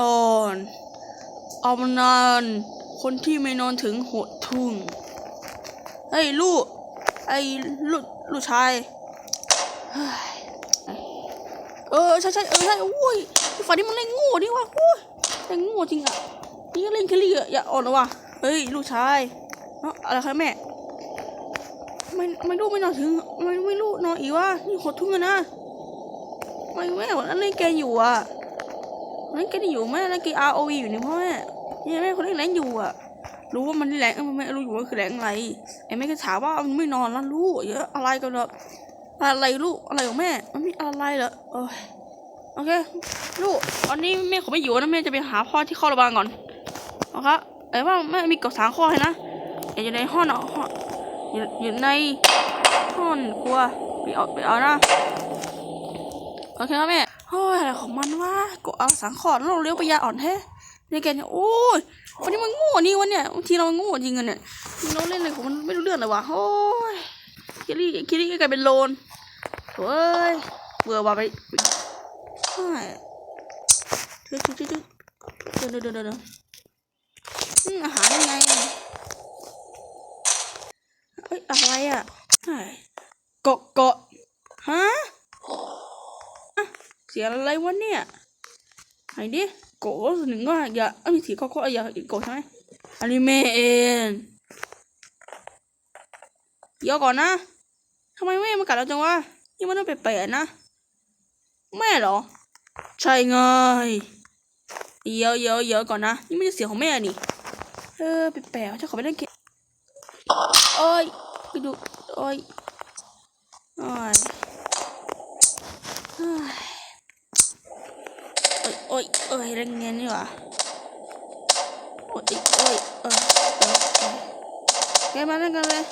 อ่อนเอามนาน คนที่ไม่นอนถึงหดทุ่งเฮ้ยลูก ไอ้ลูกลูกชายเออใช่ใช่เออใช่โอ้ยไอ้ฝันนี่มันเล่นโง่นี่วะโอ้ยเล่นโง่จริงอะนี่ก็เล่นแคลรี่อะอย่าอ่อนนะวะเฮ้ยลูกชายเนาะอะไรครับแม่ไม่ไม่ลูกไม่นอนถึงไม่ไม่ลูกนอนอีกวะนี่หดทุ่งอะนะไม่แม่วันนั้นเล่นเกมอยู่อะ เล่นเกมอยู่แม่เล่นเกม ROV อยู่นี่พ่อแม่นี่แม่คนเล่นแรงอยู่อะ รู้ว่ามันแรงเออแม่รู้อยู่ว่าคือแรงอะไรไอ้แม่ก็ถามว่ามันไม่นอนแล้วลูกเยอะอะไรกันเหรออะไรลูกอะไรของแม่ มันมีอะไรเหรอโอ้ยโอเคลูกตอนนี้แม่ขอไม่อยู่นะแม่จะไปหาพ่อที่ข้อระบางก่อนเอาครับไอ้ว่าแม่มีกฎสามข้อให้นะอย่าอยู่ในห้องเนาะห้องอยู่อยู่ในห้องกลัวไปเอาไปเอานะโอเคครับแม่ เฮ้ยอะไรของมันวะกดเอาสามข้อแล้วเราเลี้ยวไปยาอ่อนแท้ในแกเนี่ยโอ้ยวันนี้มันโง่นี่วันเนี่ยบางทีเรามันโง่จริงกันเนี่ยเราเล่นอะไรของมันไม่รู้เรื่องเลยวะโอ้ยคิรี่คิรี่ก็กลายเป็นโลนโอ้ยเบื่อว่ะไปใช่เดี๋ยวเดี๋ยวเดี๋ยวเดี๋ยวเดี๋ยวเดี๋ยวเดี๋ยวอืมอาหารยังไงเอ้ยอะไรอะใช่เกาะเกาะฮะอะเสียงอะไรวะเนี่ยไหนดิโกะหนึ่งก็อย่าเอ้ยมีสีข้อๆอย่าโกใช่ไหมอนิเมะเองเดี๋ยวก่อนนะทำไมแม่มากัดเราจังวะยังไม่ต้องไปเปะๆนะ แม่เหรอ ใช่ไงเดี๋ยวเดี๋ยวเดี๋ยวก่อนนะ นี่ไม่ใช่เสียงของแม่นี่ เออไปแปลกๆจะขอไปเล่นเกมโอ้ยไปดูโอ้ยโอ้ย โอ้ยโอ้ยแรงเงี้ยนี่หว่าโอ้ยโอ้ยเออเกมาเล่นกันเลย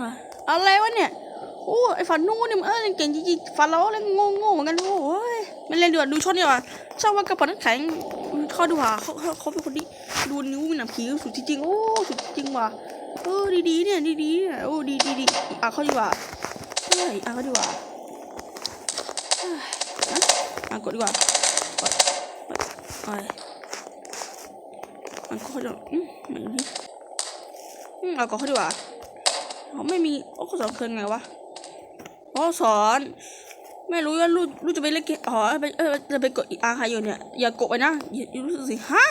มาอะไรวะเนี่ยโอ้ไอฝันนู้นเนี่ยเออเล่นเก่งจริงๆฝันเราเล่นโง่ๆเหมือนกันโอ้ยไม่เล่นดีกว่าดูช็อตดีกว่าช่างว่ากระป๋องน้ำแข็งเข้าดูว่าเขาเขาเขาเป็นคนที่ดูนิ้วมีหนังผีสุดจริงๆโอ้สุดจริงว่ะเออดีๆเนี่ยดีๆเนี่ยโอ้ดีดีดีอะเขาดีกว่าเฮ้ยอะเขาดีกว่า อะกดดีกว่ากดไปมันก็จะอืมไหนนี่อืมเอากดเขาดีกว่าเขาไม่มีโอ้เขาสอนเคินไงวะอ๋อสอนไม่รู้ว่าลูกลูกจะไปเล่นเกมอ๋อไปเออจะไปกดอีอาร์ใครอยู่เนี่ยอย่ากดไปนะอย่ารู้สึกสิฮะ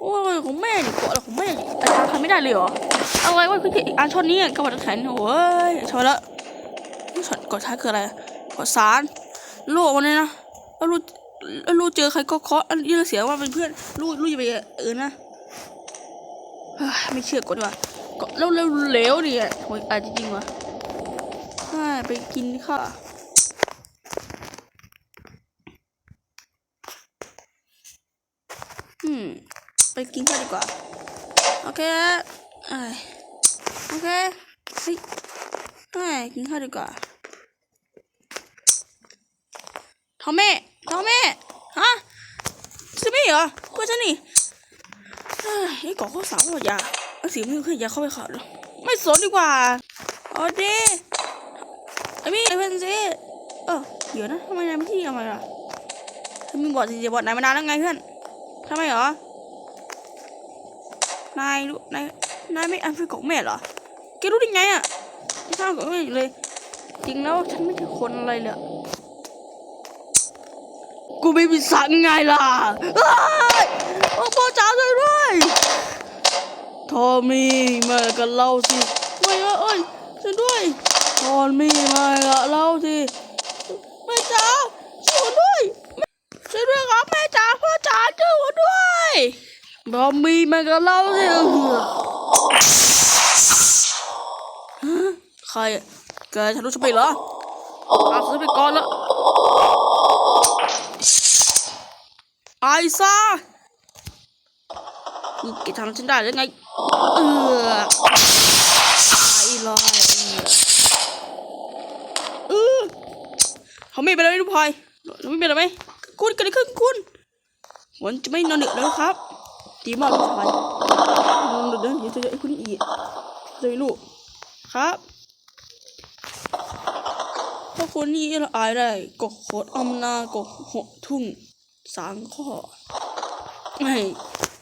โอ้ยของแม่นี่กดอะไรของแม่อาจารย์ทำไม่ได้เลยเหรออะไรวะคืออีอาช็อตนี้กระบอกน้ำแข็งโอ้ยช็อตละช็อตกดท้ายคืออะไรกดสารโลกมันเลยนะ ล้วรู้แล้วรู้เจอใครก็เคาะอันนี้เสียว่าเป็นเพื่อนรู้รู้อย่าไปเออนะไม่เชื่อกดว่าแล้วแล้วเหลวดิอะโอ้ยอาจจะจริงวะไปกินข้าวอืมไปกินข้าวดีกว่า โอเคเอ้โอเคเฮ้ยกินข้าวดีกว่าทอมแม่ ทอมแม่ฮะซื้อไม่เหรอกูจะนี่ไอ้กอกข้าสารหมดยาเอาสีมือขึ้นยาเข้าไปขาดเลยไม่สนดีกว่าเอาดีไอ้มี่ไอ้เพื่อนสิเออเดี๋ยวนะทำไมนายไม่ที่ทำไมล่ะถ้ามึงบอกจะบอกนายมานานแล้วไงเพื่อนทำไมเหรอนายรู้นายนายไม่อันฟิกของแม่เหรอแกรู้ได้ไงอะไม่ทราบของแม่เลย จริงแล้วฉันไม่ใช่คนอะไรเลย กูไม่มีสังไงล่ะเอ้ยโอ้พ่อจ๋าช่วยด้วยทอมมี่มากับเราสิไม่เอ้ยเอ้ยช่วยด้วยทอมมี่มากับเราสิแม่จ๋าช่วยด้วยช่วยด้วยครับแม่จ๋าพ่อจ๋าช่วยด้วยทอมมี่มากับเราสิฮะใครแกฉันรู้ฉันไปเหรอ เอาซื้อไปก่อนละไอ้ซานี่แกทำฉันได้หรือไง เออตายเลยเออเขาไม่เป็นไรลูกพลอยเราไม่เป็นไรไหมคุณกันขึ้นคุณวันจะไม่นอนดึกแล้วครับดีมากลูกพลอยนอนดึกเดี๋ยวเดี๋ยวจะไอ้คุณอีกจะมีลูกครับ ข้อควรนี้ละอายได้กดโคดอมนากดหกทุ่งสามข้อไม่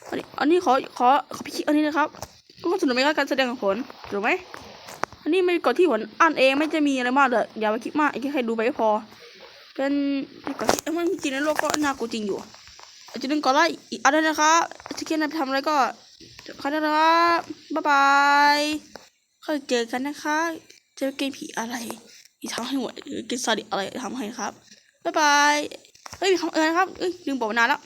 อันนี้อันนี้ขอขอขอพิชิตอันนี้นะครับก็สนุกไหมครับการแสดงของผลถูกไหมอันนี้ไม่กดที่ผลอ่านเองไม่จะมีอะไรมากเลยอย่าไปคิดมากแค่ดูไปก็พอ เป็นกดที่มันจริงในโลกก็น่ากลัวจริงอยู่อาจจะดึงก่อนไล่อีกอันนึงนะครับจะเขียนไปทำอะไรก็ขอโทษนะครับบ๊ายบายค่อยเจอกันนะคะ เจอเกมผีอะไร ที่ทำให้หมดกินซาดิอะไรทำให้ครับบ๊ายบายเฮ้ยมีคำเอิญนะครับเอ้ยลืมบอกนานแล้ว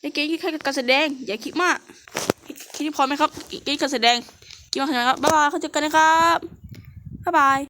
ไอ้เกมแค่การแสดงอย่าคิดมากคิดที่พอไหมครับเกมการแสดงคิดมากขนาดนั้ครับบ๊ายบายเขาเจอกันนะครับบ๊ายบาย